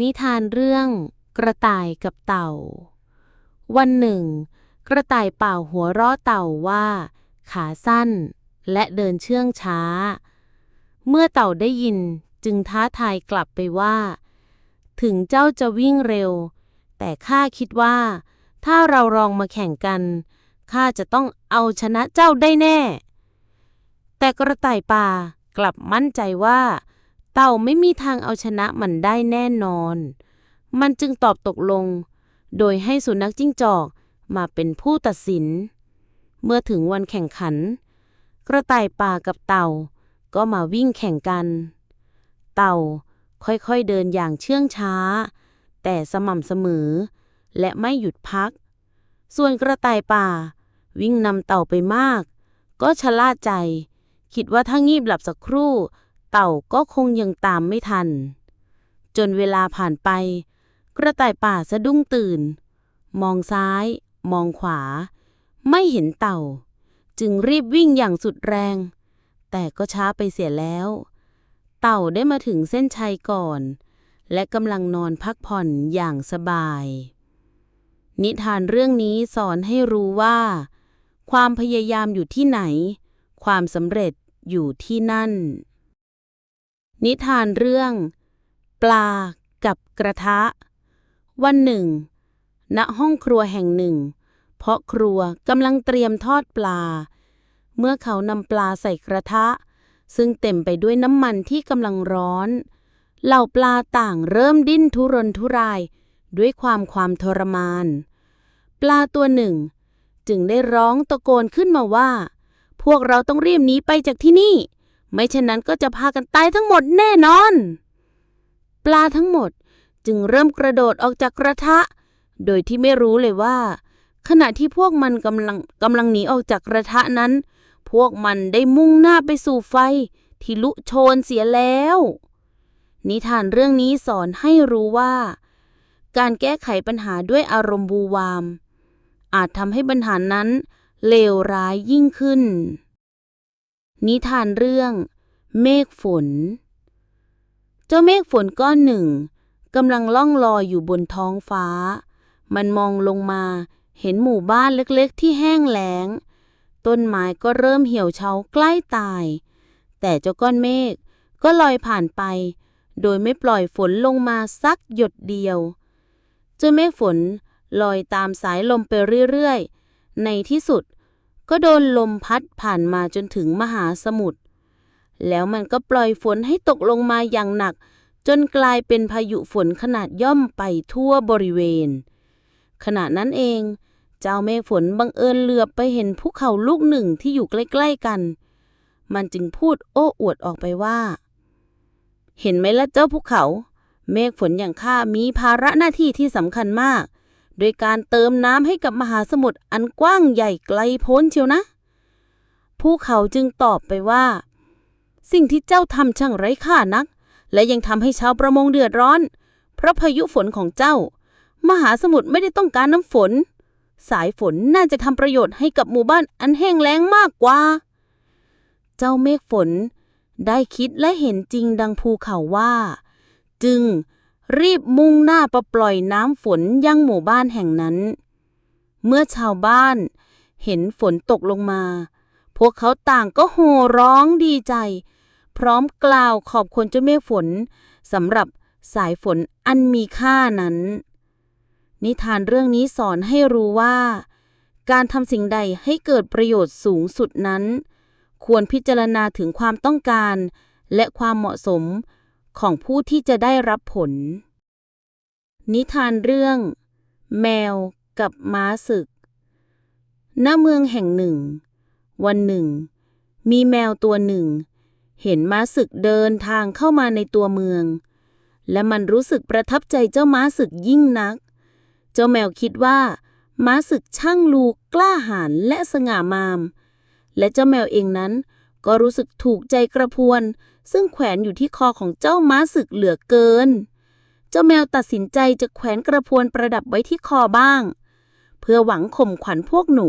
นิทานเรื่องกระต่ายกับเต่า วันหนึ่ง กระต่ายเป่าหัวเราะเต่าว่า ขาสั้นและเดินเชื่องช้า เมื่อเต่าได้ยินจึงท้าทายกลับไปว่า ถึงเจ้าจะวิ่งเร็ว แต่ข้าคิดว่า ถ้าเราลองมาแข่งกันข้าจะต้องเอาชนะเจ้าได้แน่ แต่กระต่ายป่ากลับมั่นใจว่า เต่าไม่มีทางเอาชนะมันได้แน่นอน มันจึงตอบตกลง โดยให้สุนัขจิ้งจอกมาเป็นผู้ตัดสิน เมื่อถึงวันแข่งขัน กระต่ายป่ากับเต่าก็มาวิ่งแข่งกัน เต่าค่อยๆเดินอย่างเชื่องช้า แต่สม่ำเสมอ และไม่หยุดพัก ส่วนกระต่ายป่า วิ่งนำเต่าไปมาก ก็ชะล่าใจ คิดว่าถ้างีบหลับสักครู่ เต่าก็คงยังตามไม่ทัน จนเวลาผ่านไป กระต่ายป่าสะดุ้งตื่น มองซ้าย มองขวา ไม่เห็นเต่า จึงรีบวิ่งอย่างสุดแรง แต่ก็ช้าไปเสียแล้ว เต่าได้มาถึงเส้นชัยก่อน และกำลังนอนพักผ่อนอย่างสบาย นิทานเรื่องนี้สอนให้รู้ว่า ความพยายามอยู่ที่ไหน ความสำเร็จอยู่ที่นั่น นิทานเรื่อง ปลากับกระทะ วันหนึ่ง ณห้องครัวแห่งหนึ่ง เพาะครัวกำลังเตรียมทอดปลา เมื่อเขานำปลาใส่กระทะ ซึ่งเต็มไปด้วยน้ำมันที่กำลังร้อน เหล่าปลาต่างเริ่มดิ้นทุรนทุราย ด้วยความความทรมาน ปลาตัวหนึ่ง จึงได้ร้องตะโกนขึ้นมาว่า พวกเราต้องรีบหนีไปจากที่นี่ ไม่เช่นนั้นก็จะพากันตายทั้งหมดแน่นอน ปลาทั้งหมดจึงเริ่มกระโดดออกจากกระทะ โดยที่ไม่รู้เลยว่า ขณะที่พวกมันกำลังกำลังหนีออกจากกระทะนั้น พวกมันได้มุ่งหน้าไปสู่ไฟที่ลุโชนเสียแล้ว นิทานเรื่องนี้สอนให้รู้ว่า การแก้ไขปัญหาด้วยอารมณ์บูวาม อาจทำให้ปัญหานั้นเลวร้ายยิ่งขึ้น นิทานเรื่อง เมฆฝน เจ้าเมฆฝนก้อนหนึ่งกำลังล่องลอยอยู่บนท้องฟ้า มันมองลงมาเห็นหมู่บ้านเล็กๆ ที่แห้งแล้ง ต้นไม้ก็เริ่มเหี่ยวเฉาใกล้ตาย แต่เจ้าก้อนเมฆก็ลอยผ่านไป โดยไม่ปล่อยฝนลงมาสักหยดเดียว เจ้าเมฆฝนลอยตามสายลมไปเรื่อยๆ ในที่สุดก็โดนลมพัดผ่านมาจนถึงมหาสมุทร แล้วมันก็ปล่อยฝนให้ตกลงมาอย่างหนัก จนกลายเป็นพายุฝนขนาดย่อมไปทั่วบริเวณ ขณะนั้นเอง เจ้าเมฆฝนบังเอิญเหลือบไปเห็นภูเขาลูกหนึ่งที่อยู่ใกล้ๆกัน มันจึงพูดโอ้อวดออกไปว่า เห็นไหมล่ะเจ้าภูเขา เมฆฝนอย่างข้ามีภาระหน้าที่ที่สำคัญมาก โดยการเติมน้ำให้กับมหาสมุทรอันกว้างใหญ่ไกลโพ้นเชียวนะภูเขาจึงตอบไปว่า สิ่งที่เจ้าทำช่างไร้ค่านัก และยังทำให้ชาวประมงเดือดร้อน เพราะพายุฝนของเจ้า มหาสมุทรไม่ได้ต้องการน้ำฝน สายฝนน่าจะทำประโยชน์ให้กับหมู่บ้านอันแห้งแล้งมากกว่า เจ้าเมฆฝน ได้คิดและเห็นจริงดังภูเขาว่า จึงรีบมุ่งหน้าไปปล่อยน้ำฝนยังหมู่บ้านแห่งนั้น เมื่อชาวบ้านเห็นฝนตกลงมา พวกเขาต่างก็โห่ร้องดีใจ พร้อมกล่าวขอบคุณเจ้าเมฆฝนสำหรับสายฝนอันมีค่านั้น นิทานเรื่องนี้สอนให้รู้ว่า การทำสิ่งใดให้เกิดประโยชน์สูงสุดนั้น ควรพิจารณาถึงความต้องการ และความเหมาะสมของผู้ที่จะได้รับผล นิทานเรื่อง แมวกับม้าศึก ณ เมืองแห่งหนึ่ง วันหนึ่ง มีแมวตัวหนึ่ง เห็นม้าศึกเดินทางเข้ามาในตัวเมือง และมันรู้สึกประทับใจเจ้าม้าศึกยิ่งนัก เจ้าแมวคิดว่า ม้าศึกช่างลูกกล้าหาญและสง่ามาม และเจ้าแมวเองนั้น ก็รู้สึกถูกใจกระพวน ซึ่งแขวนอยู่ที่คอของเจ้าม้าศึกเหลือเกิน เจ้าแมวตัดสินใจจะแขวนกระพวนประดับไว้ที่คอบ้าง เพื่อหวังข่มขวัญพวกหนู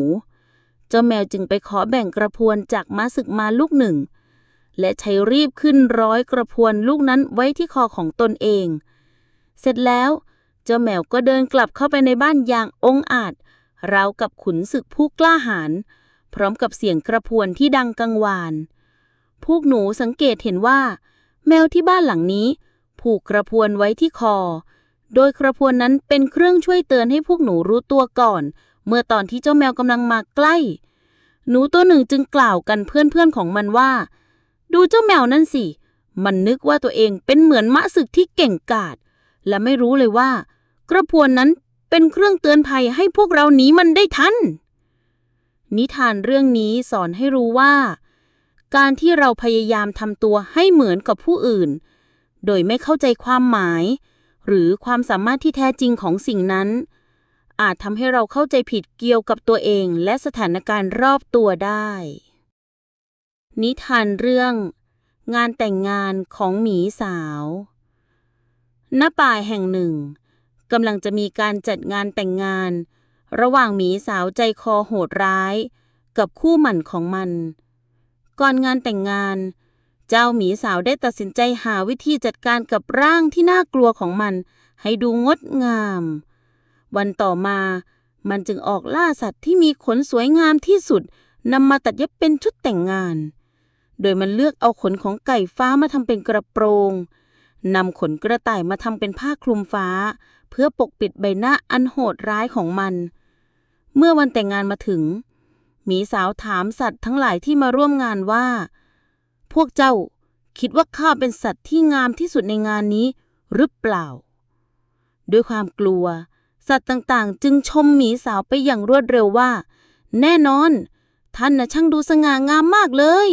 เจ้าแมวจึงไปขอแบ่งกระพวนจากม้าศึกมาลูกหนึ่ง และใช้รีบขึ้นร้อยกระพวนลูกนั้นไว้ที่คอของตนเอง เสร็จแล้วเจ้าแมวก็เดินกลับเข้าไปในบ้านอย่างองอาจราวกับขุนศึกผู้กล้าหาญพร้อมกับเสียงกระพวนที่ดังกังวาน พวกหนูสังเกตเห็นว่า แมวที่บ้านหลังนี้ ผูกกระพวนไว้ที่คอ โดยกระพวนนั้นเป็นเครื่องช่วยเตือนให้พวกหนูรู้ตัวก่อน เมื่อตอนที่เจ้าแมวกำลังมาใกล้ หนูตัวหนึ่งจึงกล่าวกันเพื่อนๆของมันว่า ดูเจ้าแมวนั่นสิ มันนึกว่าตัวเองเป็นเหมือนมะศึกที่เก่งกาจและไม่รู้เลยว่า กระพวนนั้นเป็นเครื่องเตือนภัยให้พวกเราหนีมันได้ทัน นิทานเรื่องนี้สอนให้รู้ว่า การที่เราพยายามทำตัวให้เหมือนกับผู้อื่น โดยไม่เข้าใจความหมาย หรือความสามารถที่แท้จริงของสิ่งนั้น อาจทำให้เราเข้าใจผิดเกี่ยวกับตัวเองและสถานการณ์รอบตัวได้ นิทานเรื่อง งานแต่งงานของหมีสาวณป่าแห่งหนึ่งกำลังจะมีการจัดงานแต่งงาน ระหว่างหมีสาวใจคอโหดร้าย กับคู่หมั่นของมัน ก่อนงานแต่งงาน เจ้าหมีสาวได้ตัดสินใจหาวิธีจัดการกับร่างที่น่ากลัวของมัน ให้ดูงดงาม วันต่อมามันจึงออกล่าสัตว์ที่มีขนสวยงามที่สุดนำมาตัดเย็บเป็นชุดแต่งงาน โดยมันเลือกเอาขนของไก่ฟ้ามาทำเป็นกระโปรงนำขนกระต่ายมาทำเป็นผ้าคลุมฟ้า เพื่อปกปิดใบหน้าอันโหดร้ายของมัน เมื่อวันแต่งงานมาถึง มีสาวถามสัตว์ทั้งหลายที่มาร่วมงานว่า พวกเจ้าคิดว่าข้าเป็นสัตว์ที่งามที่สุดในงานนี้หรือเปล่า ด้วยความกลัว สัตว์ต่างๆ จึงชมหมีสาวไปอย่างรวดเร็วว่า แน่นอน ท่านน่ะช่างดูสง่างามมากเลย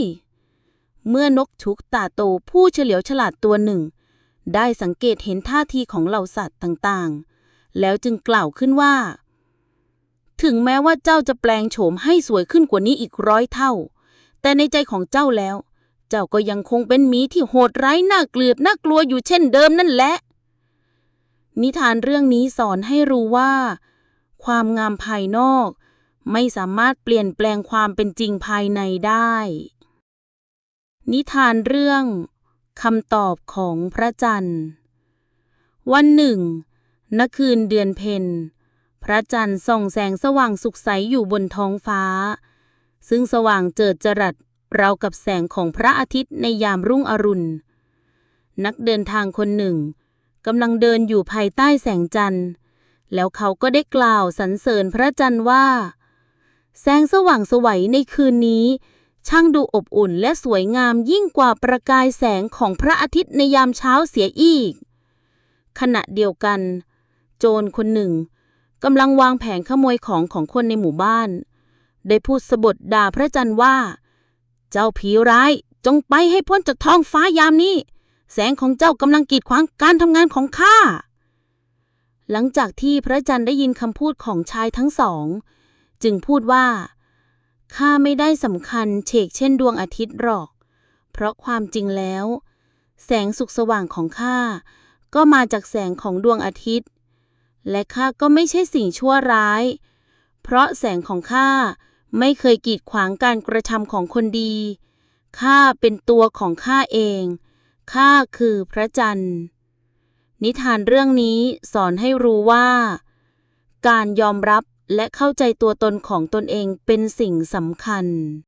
เมื่อนกชุกตาโตผู้เฉลียวฉลาดตัวหนึ่ง ได้สังเกตเห็นท่าทีของเหล่าสัตว์ต่างๆ แล้วจึงกล่าวขึ้นว่า ถึงแม้ว่าเจ้าจะแปลงโฉมให้สวยขึ้นกว่านี้อีกร้อยเท่า แต่ในใจของเจ้าแล้ว เจ้าก็ยังคงเป็นหมีที่โหดร้ายน่าเกลียดน่ากลัวอยู่เช่นเดิมนั่นแหละ นิทานเรื่องนี้สอนให้รู้ว่า ความงามภายนอก ไม่สามารถเปลี่ยนแปลงความเป็นจริงภายในได้ นิทานเรื่องคำตอบของพระจันทร์ วันหนึ่งณคืนเดือนเพ็ญพระจันทร์ส่องแสงสว่างสุกใสอยู่บนท้องฟ้า ซึ่งสว่างเจิดจรัสราวกับแสงของพระอาทิตย์ในยามรุ่งอรุณ นักเดินทางคนหนึ่งกำลังเดินอยู่ภายใต้แสงจันทร์ แล้วเขาก็ได้กล่าวสรรเสริญพระจันทร์ว่า แสงสว่างสวัยในคืนนี้ ช่างดูอบอุ่นและสวยงามยิ่งกว่าประกายแสงของพระอาทิตย์ในยามเช้าเสียอีก ขณะเดียวกัน โจรคนหนึ่งกำลังวางแผนขโมยของของคนในหมู่บ้าน ได้พูดสบทด่าพระจันทร์ว่า เจ้าผีร้ายจงไปให้พ้นจากท้องฟ้ายามนี้ แสงของเจ้ากำลังกีดขวางการทำงานของข้า หลังจากที่พระจันทร์ได้ยินคำพูดของชายทั้งสอง จึงพูดว่า ข้าไม่ได้สำคัญเฉกเช่นดวงอาทิตย์หรอก เพราะความจริงแล้ว แสงสุขสว่างของข้าก็มาจากแสงของดวงอาทิตย์ และข้าก็ไม่ใช่สิ่งชั่วร้าย เพราะแสงของข้าไม่เคยกีดขวางการกระทำของคนดี ข้าเป็นตัวของข้าเอง ข้าคือพระจันทร์ นิทานเรื่องนี้สอนให้รู้ว่า การยอมรับ และเข้าใจตัวตนของตนเองเป็นสิ่งสำคัญ